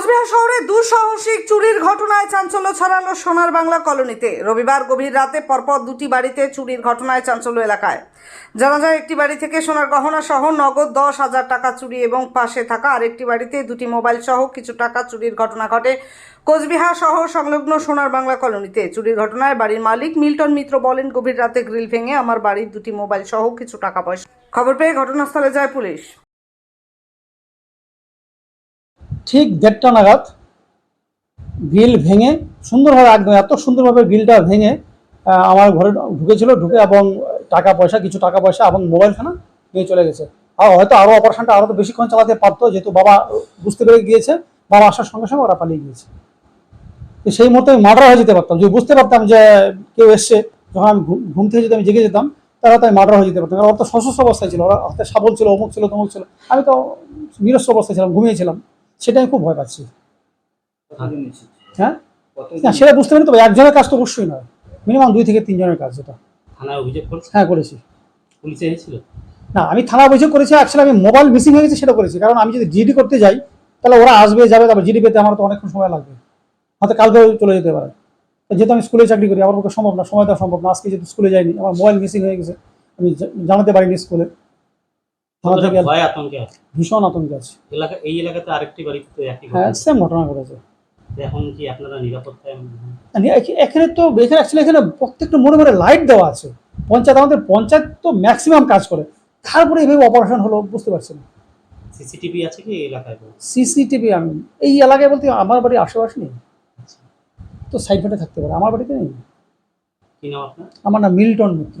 কোচবিহার শহরে দুঃসাহসিক চুরির ঘটনায় চাঞ্চল্য ছড়ালো সোনার বাংলা কলোনিতে। রবিবার গভীর রাতে পরপর দুটি বাড়িতে চুরির ঘটনায় চাঞ্চল্য এলাকায়। জানা যায়, একটি বাড়ি থেকে সোনার গহনা সহ নগদ দশ হাজার টাকা চুরি এবং পাশে থাকা আরেকটি বাড়িতে দুটি মোবাইল সহ কিছু টাকা চুরির ঘটনা ঘটে কোচবিহার শহর সংলগ্ন সোনার বাংলা কলোনিতে। চুরির ঘটনায় বাড়ির মালিক মিল্টন মিত্র বলেন, গভীর রাতে গ্রিল ভেঙে আমার বাড়ির দুটি মোবাইল সহ কিছু টাকা পয়সা। খবর পেয়ে ঘটনাস্থলে যায় পুলিশ। ঠিক দেড়টা নাগাদ গ্রিল ভেঙে সুন্দরভাবে একদম এত সুন্দরভাবে গ্রিলটা ভেঙে আমার ঘরে ঢুকেছিল, ঢুকে এবং টাকা পয়সা, কিছু টাকা পয়সা এবং মোবাইলখানা নিয়ে চলে গেছে। আর হয়তো আরও অপারেশনটা আরও তো বেশিক্ষণ চালাতে পারতো, যেহেতু বাবা বুঝতে পেরে গিয়েছে, বাবা আসার সঙ্গে সঙ্গে ওরা পালিয়ে গিয়েছে। তো সেই মতো আমি মার্ডার হয়ে যেতে পারতাম। যদি বুঝতে পারতাম যে কেউ এসছে, যখন আমি ঘুম- থেকে যদি আমি জেগে যেতাম, তাহলে তো আমি মার্ডার হয়ে যেতে পারতাম। কারণ ওরা তো সশস্ত্র অবস্থায় ছিল, ওরা হাতে সাবল ছিল, অমুক ছিল, তমুক ছিল। আমি তো নিরস্ব অবস্থায় ছিলাম ঘুমিয়েছিলাম সেটা আমি খুব ভয় পাচ্ছি। হ্যাঁ? না সেটা বুঝতে পারি তো একজনের কাজ তো অবশ্যই নয়। মিনিমাম দুই থেকে তিনজনের কাজ যেটা। থানায় অভিযোগ করছে? হ্যাঁ করেছি। পুলিশে এসেছিল? না আমি থানা অভিযোগ করেছি অ্যাকচুয়ালি আমি মোবাইল মিসিং হয়ে গেছে সেটা করেছি। কারণ আমি যদি জিডি করতে যাই তাহলে ওরা আসবে যাবে তারপর জিডি পেতে আমার তো অনেকক্ষণ সময় লাগবে। হয়তো কালকেও চলে যেতে পারে। যেহেতু আমি স্কুলে চাকরি করি আমার পক্ষে সম্ভব না সময় দেওয়া সম্ভব না। আজকে যেহেতু স্কুলে যাইনি আমার মোবাইল মিসিং হয়ে গেছে আমি জানাতে পারিনি স্কুলে। ভয় আতঙ্কে আছে। ভীষণ আতঙ্কে আছে। এলাকা এই এলাকাতে আরেকটি বাড়িতে একই হ্যাঁ। সেম ঘটনা ঘটেছে। এখন কি আপনারা নিরাপত্তায় এখানে তো এখানে অ্যাকচুয়ালি এখানে প্রত্যেকটা মোড়ে মোড়ে লাইট দেওয়া আছে। পঞ্চায়েত আমাদের পঞ্চায়েত তো ম্যাক্সিমাম কাজ করে। তারপরে এইভাবে অপারেশন হলো বুঝতে পারছি না। সিসিটিভি আছে কি এই এলাকায়? সিসিটিভি আমি এই এলাকায় বলতে আমার বাড়ির আশেপাশে নেই। তো সাইড থাকতে পারে। আমার বাড়িতে নেই। কি নাম আপনার? আমার নাম Milton Mitra.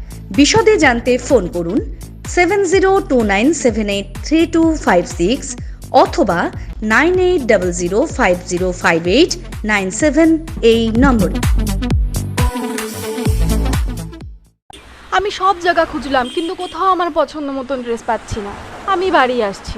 বিশদে জানতে ফোন করুন seven zero two nine seven eight three two five six অথবা nine eight double zero five zero five eight nine seven এই নম্বরে। আমি সব জায়গা খুঁজলাম, কিন্তু কোথাও আমার পছন্দ মতন ড্রেস পাচ্ছি না। আমি বাড়ি আসছি।